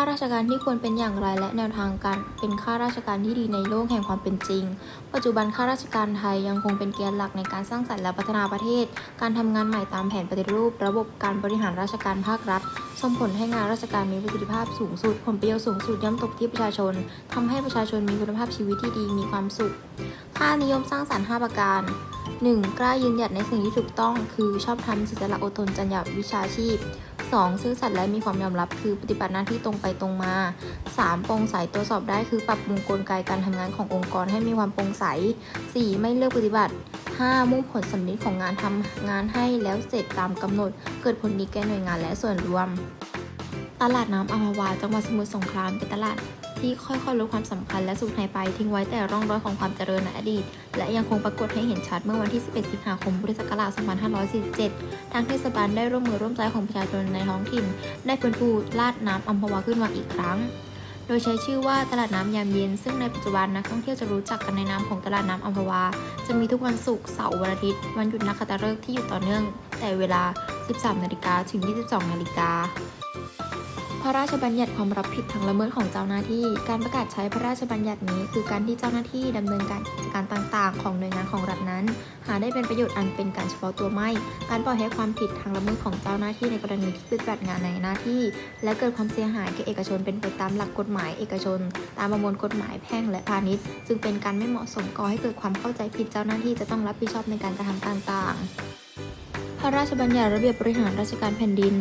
าราชการที่ควรเป็นอย่างไรและแนวทางการเป็นข้าราชการที่ดีในโลกแห่งความเป็นจริง ปัจจุบันข้าราชการไทยยังคงเป็นแกนหลักในการสร้างสรรค์และพัฒนาประเทศ การทำงานใหม่ตามแผนปฏิรูป ระบบการบริหารราชการภาครัฐส่งผลให้งานราชการมีประสิทธิภาพสูงสุด ผลประโยชน์สูงสุดย่อมตกที่ประชาชนทำให้ประชาชนมีคุณภาพชีวิตที่ดีมีความสุข ค่านิยมสร้างสรรค์ 5 ประการ 1. กล้ายืนหยัดในสิ่งที่ถูกต้อง คือชอบทำศิลปะอดทนจรรยาวิชาชีพ 2. ซื่อสัตย์และมีความยอมรับคือปฏิบัติหน้าที่ตรงไปตรงมา 3. โปร่งใสตรวจสอบได้คือปรับปรุงกลไกการทำงานขององค์กรให้มีความโปร่งใส 4. ไม่เลือกปฏิบัติ 5. มุ่งผลสำลิดของงานทำงานให้แล้วเสร็จตามกำหนด เกิดผลดีแก่หน่วยงานและส่วนรวม ตลาดน้ำอมาวาจังหวัดสมุทรสงครามเป็นตลาด ที่ค่อยๆลดความสำคัญและสูญหายไปทิ้งไว้แต่ร่องรอยของความเจริญในอดีต และยังคงปรากฏให้เห็นชัดเมื่อวันที่ 11 สิงหาคม พุทธศักราช 2547 ทางเทศบาลได้ร่วมมือร่วมใจของประชาชนในท้องถิ่น ได้ฟื้นฟูลาดน้ำอัมพวาขึ้นมาอีกครั้ง โดยใช้ชื่อว่าตลาดน้ำยามเย็น ซึ่งในปัจจุบันนักท่องเที่ยวจะรู้จักกันในนามของตลาดน้ำอัมพวา จะมีทุกวันศุกร์เสาร์วันอาทิตย์ วันหยุดนักขัตฤกษ์ที่อยู่ต่อเนื่อง แต่เวลา 13 นาฬิกาถึง 22 นาฬิกา พระราชบัญญัติความรับผิดทางละเมิดของเจ้าหน้าที่ การประกาศใช้พระราชบัญญัตินี้ คือการที่เจ้าหน้าที่ดำเนินการกิจการต่างๆ ของหน่วยงานของรัฐนั้น หาได้เป็นประโยชน์อันเป็นการเฉพาะตัวไม่ การปล่อยให้ความผิดทางละเมิดของเจ้าหน้าที่ในกรณีที่ปฏิบัติงานในหน้าที่ และเกิดความเสียหายแก่เอกชนเป็นไปตามหลักกฎหมายเอกชน ตามประมวลกฎหมายแพ่งและพาณิชย์ จึงเป็นการไม่เหมาะสมก่อให้เกิดความเข้าใจผิดเจ้าหน้าที่จะต้องรับผิดชอบในการกระทำต่างๆ พระราชบัญญัติระเบียบบริหารราชการแผ่นดิน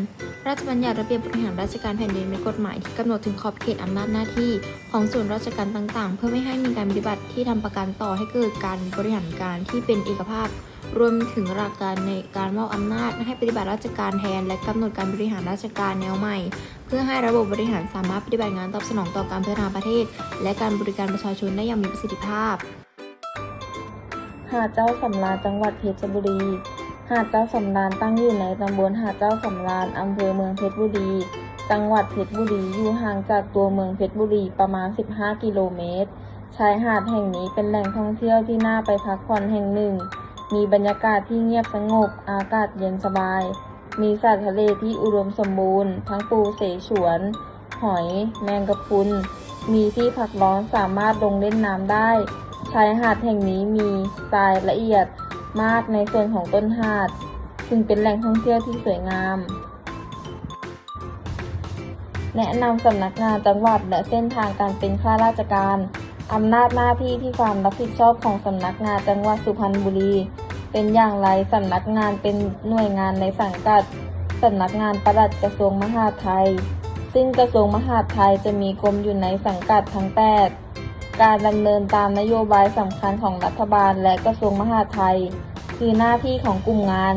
ราชบัญญัติระเบียบบริหารราชการแผ่นดินเป็นกฎหมายที่กำหนดถึงขอบเขตอำนาจหน้าที่ของส่วนราชการต่างๆ เพื่อไม่ให้มีการปฏิบัติที่ทำประกันต่อให้เกิดการบริหารการที่เป็นเอกภาพ รวมถึงหลักการในการมอบอำนาจให้ปฏิบัติราชการแทน และกำหนดการบริหารราชการแนวใหม่ เพื่อให้ระบบบริหารสามารถปฏิบัติงานตอบสนองต่อการพัฒนาประเทศ และการบริการประชาชนได้อย่างมีประสิทธิภาพหาดเจ้าสำราญจังหวัดเพชรบุรี หาดเจ้าสำราญตั้งอยู่ในตำบลหาดเจ้าสำราญอำเภอเมืองเพชรบุรี จังหวัดเพชรบุรี อยู่ห่างจากตัวเมืองเพชรบุรีประมาณ 15 กิโลเมตร ชายหาดแห่งนี้เป็นแหล่งท่องเที่ยวที่น่าไปพักผ่อนแห่งหนึ่ง มีบรรยากาศที่เงียบสงบ อากาศเย็นสบาย มีสัตว์ทะเลที่อุดมสมบูรณ์ ทั้งปูเสฉวน หอย แมงกะพรุน มีที่พักร้อนสามารถลงเล่นน้ำได้ ชายหาดแห่งนี้มีทรายละเอียด มากในส่วนของต้นหาด ซึ่งเป็นแหล่งท่องเที่ยวที่สวยงาม แนะนำสำนักงานจังหวัดและเส้นทางการเป็นข้าราชการอำนาจหน้าที่ที่ความรับผิดชอบของสำนักงานจังหวัดสุพรรณบุรี เป็นอย่างไรสำนักงานเป็นหน่วยงานในสังกัดสำนักงานปลัดกระทรวงมหาดไทย ซึ่งกระทรวงมหาดไทยจะมีกรมอยู่ในสังกัดทั้งแปด การดำเนินตามนโยบายสำคัญของรัฐบาลและกระทรวงมหาดไทย คือหน้าที่ของกลุ่มงาน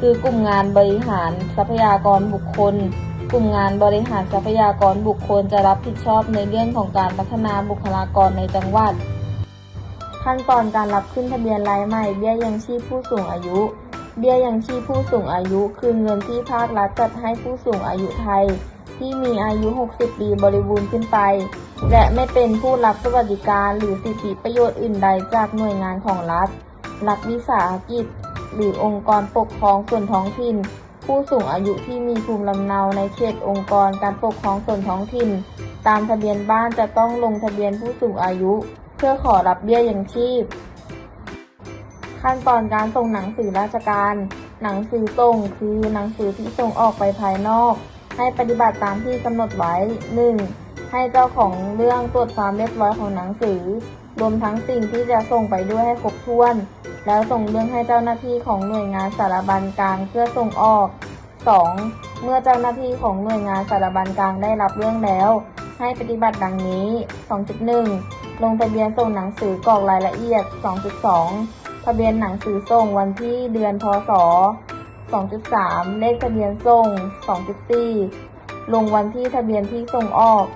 คือกลุ่มงานบริหารทรัพยากรบุคคล กลุ่มงานบริหารทรัพยากรบุคคลจะรับผิดชอบในเรื่องของการพัฒนาบุคลากรในจังหวัด ขั้นตอนการรับขึ้นทะเบียนรายใหม่เบี้ยยังชีพผู้สูงอายุ เบี้ยยังชีพผู้สูงอายุ คือเงินที่ภาครัฐจัดให้ผู้สูงอายุไทย ที่มีอายุ 60 ปีบริบูรณ์ขึ้นไป และไม่เป็นผู้รับสวัสดิการหรือสิทธิประโยชน์อื่นใดจากหน่วยงานของรัฐ รัฐวิสาหกิจ หรือองค์กรปกครองส่วนท้องถิ่น ผู้สูงอายุที่มีภูมิลำเนาในเขตองค์กรการปกครองส่วนท้องถิ่น ตามทะเบียนบ้านจะต้องลงทะเบียนผู้สูงอายุ เพื่อขอรับเบี้ยยังชีพ ขั้นตอนการส่งหนังสือราชการหนังสือส่งคือหนังสือที่ส่งออกไปภายนอก ให้ปฏิบัติตามที่กำหนดไว้ 1. ให้เจ้าของเรื่องตรวจความเรียบร้อยของหนังสือ รวมทั้งสิ่งที่จะส่งไปด้วยให้ครบถ้วน แล้วส่งเรื่องให้เจ้าหน้าที่ของหน่วยงานสารบัญกลางเพื่อส่งออก 2. เมื่อเจ้าหน้าที่ของหน่วยงานสารบัญกลางได้รับเรื่องแล้ว ให้ปฏิบัติดังนี้ 2.1 ลงทะเบียนส่งหนังสือกรอกรายละเอียด 2.2 ทะเบียนหนังสือส่งวันที่เดือนพศ 2.3 เลขทะเบียนส่ง 2.4 ลงวันที่ทะเบียนที่ส่งออก